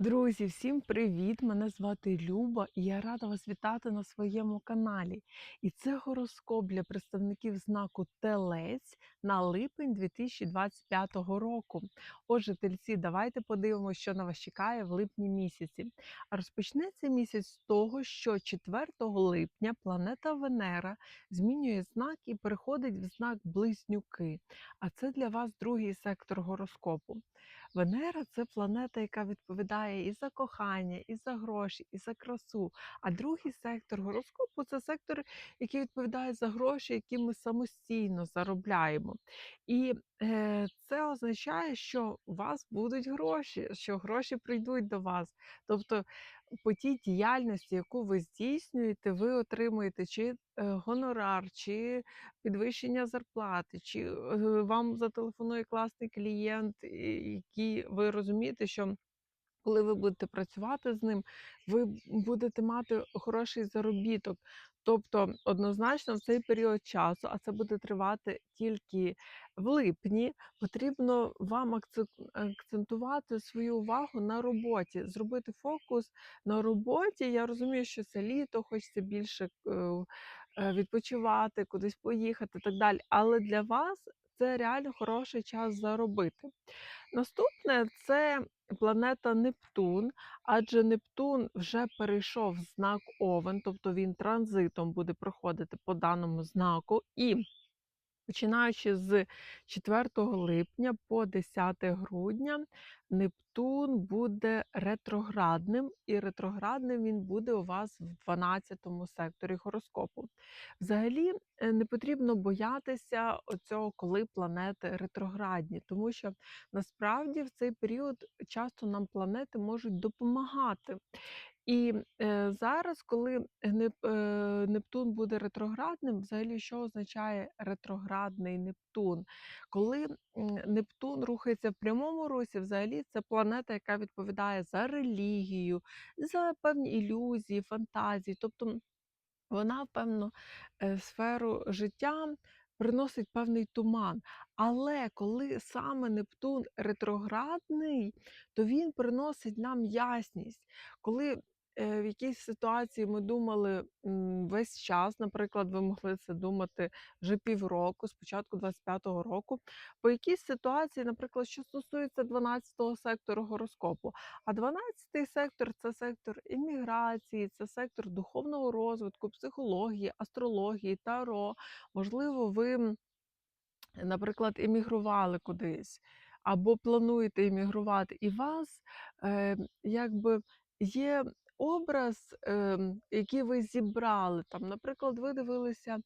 Друзі, всім привіт! Мене звати Люба, і я рада вас вітати на своєму каналі. І це гороскоп для представників знаку Телець на липень 2025 року. Отже, тельці, давайте подивимося, що на вас чекає в липні місяці. А розпочнеться місяць з того, що 4 липня планета Венера змінює знак і переходить в знак Близнюки. А це для вас другий сектор гороскопу. Венера це планета, яка відповідає і за кохання, і за гроші, і за красу. А другий сектор гороскопу це сектор, який відповідає за гроші, які ми самостійно заробляємо. І е, це означає, що у вас будуть гроші, що гроші прийдуть до вас. Тобто по тій діяльності, яку ви здійснюєте, ви отримуєте чи е, гонорар, чи підвищення зарплати, чи е, вам зателефонує класний клієнт, який ви розумієте, що коли ви будете працювати з ним, ви будете мати хороший заробіток. Тобто, однозначно, в цей період часу, а це буде тривати тільки в липні, потрібно вам акцентувати свою увагу на роботі, зробити фокус на роботі. Я розумію, що це літо, хочеться більше е, е, відпочивати, кудись поїхати так далі. Але для вас це реально хороший час заробити. Наступне це планета Нептун, адже Нептун вже перейшов знак Овен, тобто він транзитом буде проходити по даному знаку. І починаючи з 4 липня по 10 грудня, Нептун буде ретроградним, і ретроградним він буде у вас в 12 секторі гороскопу. Взагалі е, не потрібно боятися оцього, коли планети ретроградні, тому що насправді в цей період часто нам планети можуть допомагати. І е, зараз, коли е, Нептун буде ретроградним, взагалі що означає ретроградний Нептун? Коли Нептун рухається в прямому русі, взагалі це планета, яка відповідає за релігію, за певні ілюзії, фантазії. Тобто вона в певну е, сферу життя приносить певний туман. Але коли саме Нептун ретроградний, то він приносить нам ясність. Коли в якійсь ситуації ми думали весь час, наприклад, ви могли це думати вже півроку, з початку 25-го року, по якійсь ситуації, наприклад, що стосується 12-го сектору гороскопу. А 12-й сектор це сектор імміграції, це сектор духовного розвитку, психології, астрології, таро. Можливо, ви, наприклад, емігрували кудись або плануєте емігрувати, і вас е, якби є образ, е, який ви зібрали. Там, наприклад, ви дивилися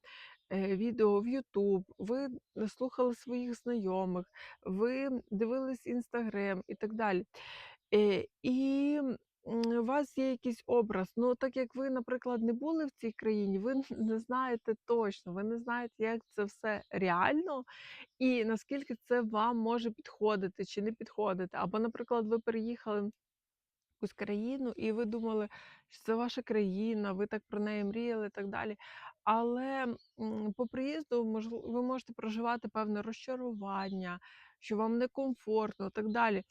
е, відео в YouTube, ви слухали своїх знайомих, ви дивились Інстаграм і так далі. Е, і у вас є якийсь образ. Ну, так як ви, наприклад, не були в цій країні, ви не знаєте точно, ви не знаєте, як це все реально і наскільки це вам може підходити чи не підходити. Або, наприклад, ви переїхали якусь країну, і ви думали, що це ваша країна, ви так про неї мріяли і так далі. Але по приїзду можливо, ви можете проживати певне розчарування, що вам некомфортно і так далі.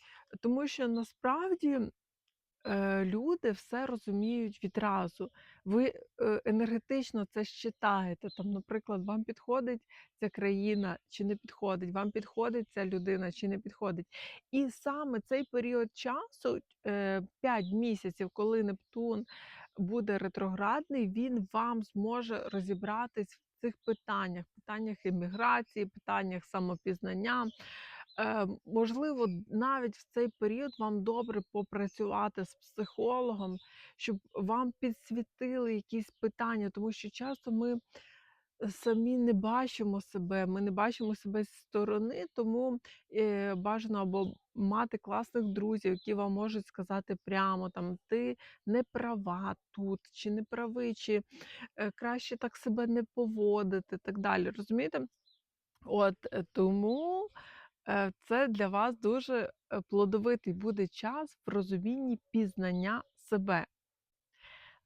Тому що насправді люди все розуміють відразу. Ви е, енергетично це щитаєте. Там, наприклад, вам підходить ця країна чи не підходить, вам підходить ця людина чи не підходить. І саме цей період часу, е, 5 місяців, коли Нептун буде ретроградний, він вам зможе розібратись в цих питаннях, питаннях імміграції, питаннях самопізнання. Е, можливо, навіть в цей період вам добре попрацювати з психологом, щоб вам підсвітили якісь питання, тому що часто ми самі не бачимо себе, ми не бачимо себе з сторони, тому е, бажано або мати класних друзів, які вам можуть сказати прямо там ти не права тут, чи не правий, чи е, краще так себе не поводити, так далі. Розумієте? От е, тому е, це для вас дуже плодовитий буде час в розумінні пізнання себе.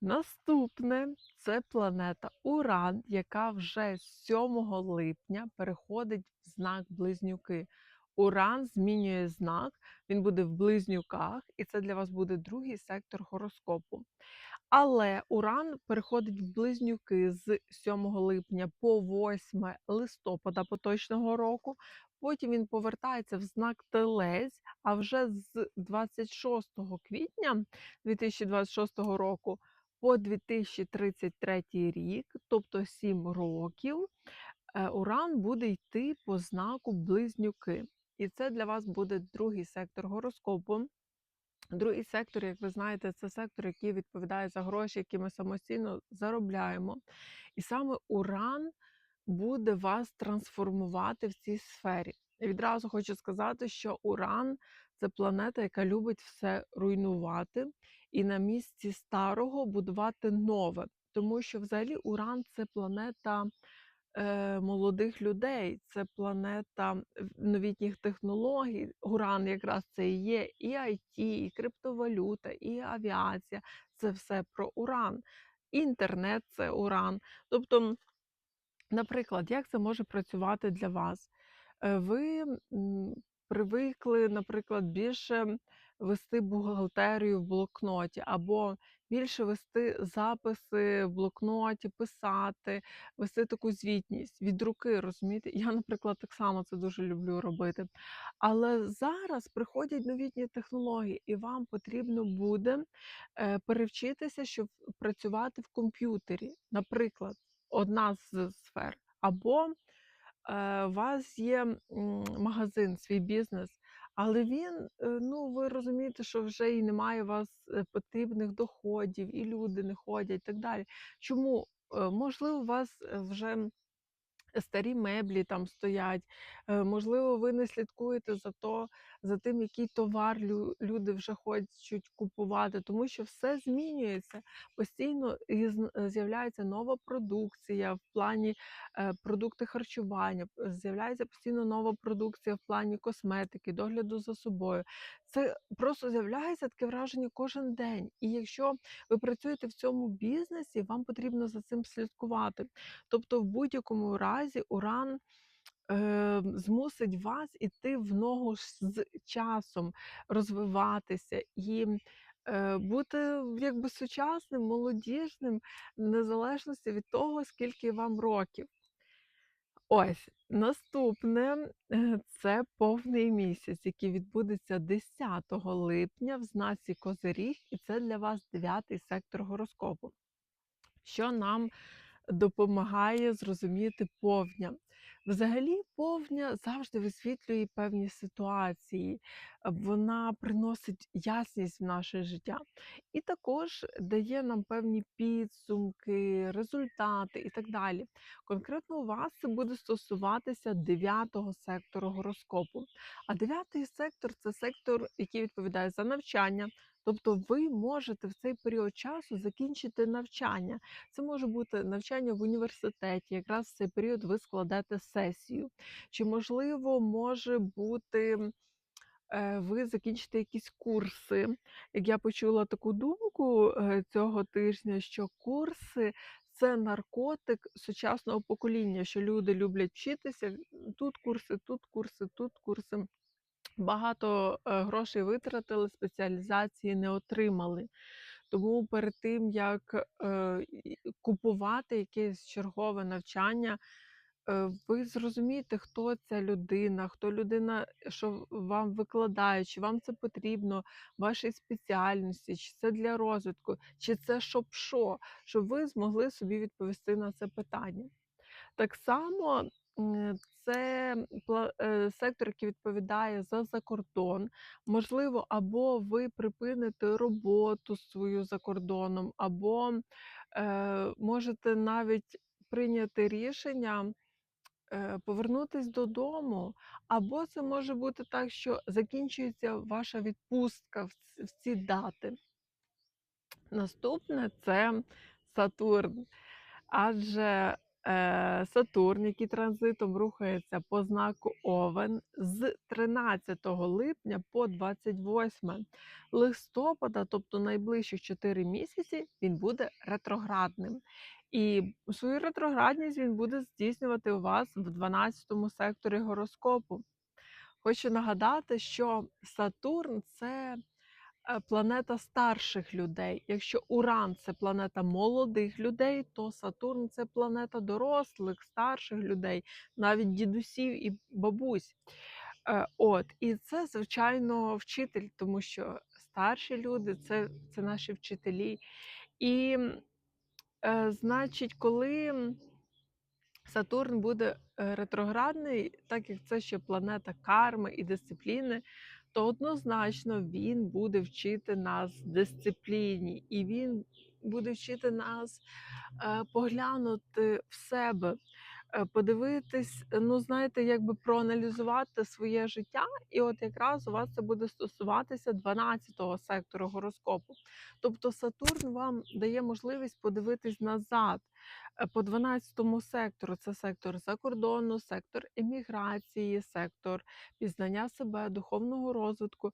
Наступне це планета Уран, яка вже 7 липня переходить в знак Близнюки. Уран змінює знак, він буде в близнюках, і це для вас буде другий сектор гороскопу. Але Уран переходить в близнюки з 7 липня по 8 листопада поточного року. Потім він повертається в знак Телець, а вже з 26 квітня 2026 року по 2033 рік, тобто 7 років, е, Уран буде йти по знаку Близнюки. І це для вас буде другий сектор гороскопу. Другий сектор, як ви знаєте, це сектор, який відповідає за гроші, які ми самостійно заробляємо. І саме Уран буде вас трансформувати в цій сфері. І відразу хочу сказати, що Уран це планета, яка любить все руйнувати і на місці старого будувати нове. Тому що взагалі Уран це планета молодих людей, це планета новітніх технологій. Уран якраз це і є і IT, і криптовалюта, і авіація. Це все про Уран. Інтернет це Уран. Тобто, наприклад, як це може працювати для вас? Е, Ви привикли, наприклад, більше вести бухгалтерію в блокноті, або більше вести записи в блокноті, писати, вести таку звітність від руки, розумієте? Я, наприклад, так само це дуже люблю робити. Але зараз приходять новітні технології, і вам потрібно буде е, перевчитися, щоб працювати в комп'ютері. Наприклад, одна з сфер. Або е, у вас є магазин, свій бізнес, але він, е, ну ви розумієте, що вже і немає у вас е, потрібних доходів, і люди не ходять, і так далі. Чому? Е, Можливо, у вас вже старі меблі там стоять. Можливо, ви не слідкуєте за то, за тим, який товар лю- люди вже хочуть купувати, тому що все змінюється. Постійно з'являється нова продукція в плані е, продукти харчування, з'являється постійно нова продукція в плані косметики, догляду за собою. Це просто з'являється таке враження кожен день. І якщо ви працюєте в цьому бізнесі, вам потрібно за цим слідкувати. Тобто, в будь-якому разі уран змусить вас іти в ногу з часом, розвиватися і е, бути якби сучасним, молодіжним, незалежності від того, скільки вам років. Ось наступне е, це повний місяць, який відбудеться 10 липня в знаці Козиріг, і це для вас дев'ятий сектор гороскопу. Що нам допомагає зрозуміти повня. Взагалі, повня завжди висвітлює певні ситуації, вона приносить ясність в наше життя і також дає нам певні підсумки, результати і так далі. Конкретно у вас це буде стосуватися дев'ятого сектору гороскопу. А дев'ятий сектор це сектор, який відповідає за навчання. Тобто ви можете в цей період часу закінчити навчання. Це може бути навчання в університеті, якраз в цей період ви складете сесію. Чи, можливо, може бути, е, ви закінчите якісь курси. Як я почула таку думку е, цього тижня, що курси це наркотик сучасного покоління, що люди люблять вчитися. Тут курси, тут курси, тут курси. Багато е, грошей витратили, спеціалізації не отримали. Тому перед тим, як е, купувати якесь чергове навчання, е, ви зрозумієте, хто ця людина, хто людина, що вам викладає, чи вам це потрібно, вашій спеціальності, чи це для розвитку, чи це щоб що, щоб ви змогли собі відповісти на це питання. Так само це е, сектор, який відповідає за закордон. Можливо, або ви припините роботу свою за кордоном, або е, можете навіть прийняти рішення е, повернутись додому. Або це може бути так, що закінчується ваша відпустка в ці дати. Наступне це Сатурн. Адже е, Сатурн, який транзитом рухається по знаку Овен з 13 липня по 28 листопада, тобто найближчих 4 місяці, він буде ретроградним. І свою ретроградність він буде здійснювати у вас в 12 секторі гороскопу. Хочу нагадати, що Сатурн це е, планета старших людей. Якщо Уран це планета молодих людей, то Сатурн це планета дорослих, старших людей, навіть дідусів і бабусь. Е, От, і це, звичайно, вчитель, тому що старші люди це, це наші вчителі. І, е, значить, коли Сатурн буде е, ретроградний, так як це ще планета карми і дисципліни, то однозначно він буде вчити нас дисципліні, і він буде вчити нас е, поглянути в себе, подивитись, ну знаєте, якби проаналізувати своє життя, і от якраз у вас це буде стосуватися 12-го сектору гороскопу. Тобто Сатурн вам дає можливість подивитись назад. Е, По 12 сектору це сектор закордону, сектор еміграції, сектор пізнання себе, духовного розвитку.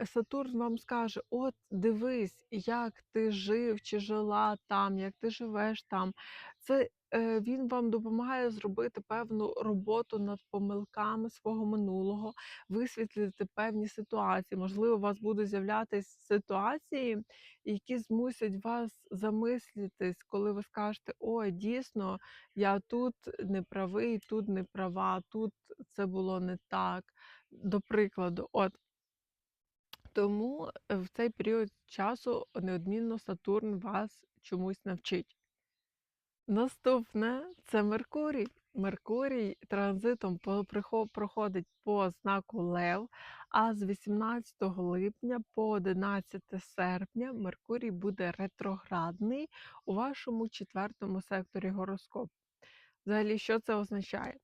Е, Сатурн вам скаже: от дивись, як ти жив чи жила там, як ти живеш там. Це е, він вам допомагає зробити певну роботу над помилками свого минулого, висвітлити певні ситуації. Можливо, у вас будуть з'являтися ситуації, які змусять вас замислитись, коли ви скажете, ой, дійсно, я тут не правий, тут не права, тут це було не так. До прикладу, от тому е, в цей період часу неодмінно Сатурн вас чомусь навчить. Наступне це Меркурій. Меркурій транзитом проходить по знаку Лев, а з 18 липня по 11 серпня Меркурій буде ретроградний у вашому четвертому секторі гороскопу. Взагалі, що це означає?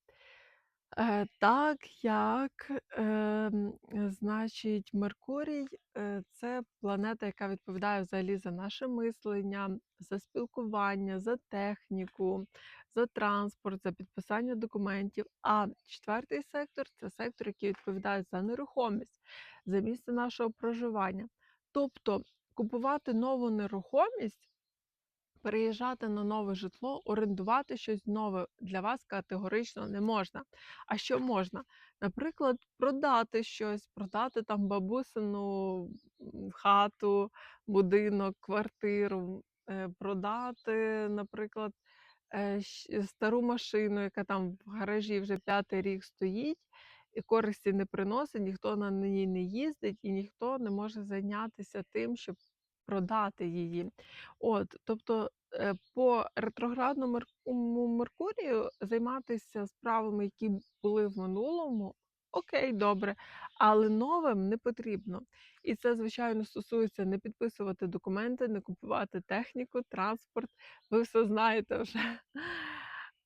Е, так як, ем, значить, Меркурій, е, це планета, яка відповідає взагалі за наше мислення, за спілкування, за техніку, за транспорт, за підписання документів. А четвертий сектор це сектор, який відповідає за нерухомість, за місце нашого проживання. Тобто купувати нову нерухомість Переїжджати на нове житло, орендувати щось нове для вас категорично не можна. А що можна? Наприклад, продати щось, продати там бабусину хату, будинок, квартиру, е, продати, наприклад, е, стару машину, яка там в гаражі вже п'ятий рік стоїть, і користі не приносить, ніхто на ній не їздить, і ніхто не може зайнятися тим, щоб продати її. От, тобто по ретроградному Меркурію займатися справами, які були в минулому, окей, добре, але новим не потрібно. І це, звичайно, стосується не підписувати документи, не купувати техніку, транспорт. Ви все знаєте вже.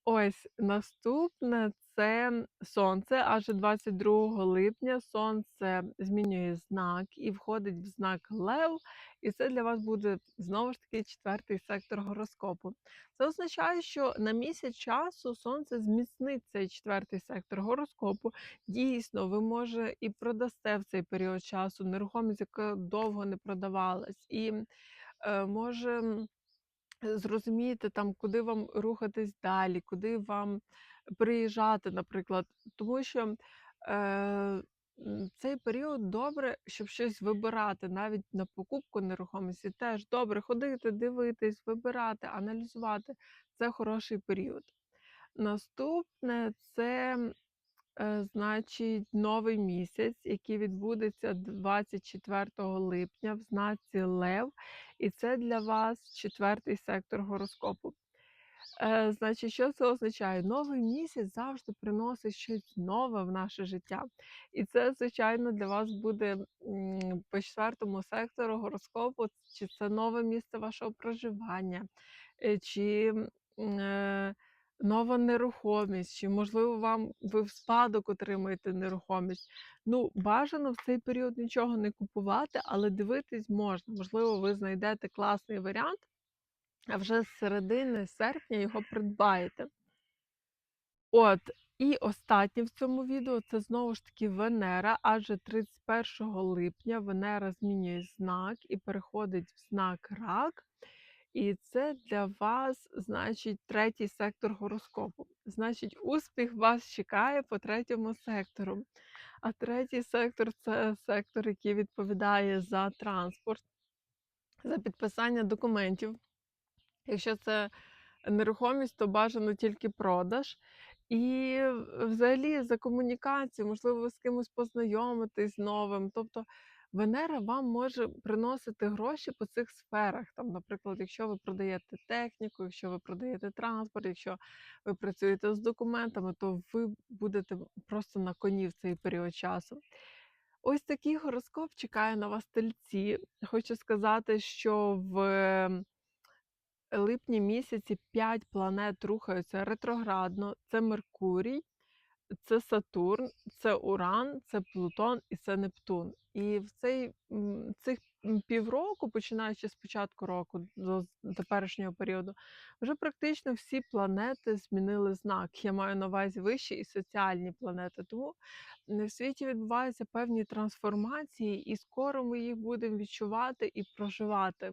Ось наступне це сонце. Аж 22 липня сонце змінює знак і входить в знак Лев. І це для вас буде знову ж таки четвертий сектор гороскопу. Це означає, що на місяць часу сонце зміцнить цей четвертий сектор гороскопу. Дійсно, ви може і продасте в цей період часу нерухомість, яка довго не продавалась, і е, може. М, Зрозумієте там, куди вам рухатись далі, куди вам приїжджати, наприклад. Тому що е, цей період добре, щоб щось вибирати, навіть на покупку нерухомості теж добре ходити, дивитись, вибирати, аналізувати. Це хороший період. Наступне це значить, новий місяць, який відбудеться 24 липня в знаці Лев, і це для вас четвертий сектор гороскопу. Е, значить, що це означає? Новий місяць завжди приносить щось нове в наше життя. І це, звичайно, для вас буде по четвертому сектору гороскопу, чи це нове місце вашого проживання, е, чи е, нова нерухомість, чи, можливо, вам ви в спадок отримаєте нерухомість. Ну, бажано в цей період нічого не купувати, але дивитись можна. Можливо, ви знайдете класний варіант а вже з середини серпня його придбаєте. От, і останнє в цьому відео це знову ж таки Венера, адже 31 липня Венера змінює знак і переходить в знак рак. І це для вас, значить, третій сектор гороскопу. Значить, успіх вас чекає по третьому сектору. А третій сектор це сектор, який відповідає за транспорт, за підписання документів. Якщо це нерухомість, то бажано тільки продаж. І взагалі за комунікацію, можливо, з кимось познайомитись новим. Тобто Венера вам може приносити гроші по цих сферах. Там, наприклад, якщо ви продаєте техніку, якщо ви продаєте транспорт, якщо ви працюєте з документами, то ви будете просто на коні в цей період часу. Ось такий гороскоп чекає на вас тельці. Хочу сказати, що в липні місяці 5 планет рухаються ретроградно. Це Меркурій, це Сатурн, це Уран, це Плутон і це Нептун. І в цей цих півроку, починаючи з початку року до теперішнього періоду, вже практично всі планети змінили знак. Я маю на увазі вищі і соціальні планети. Тому в світі відбуваються певні трансформації, і скоро ми їх будемо відчувати і проживати.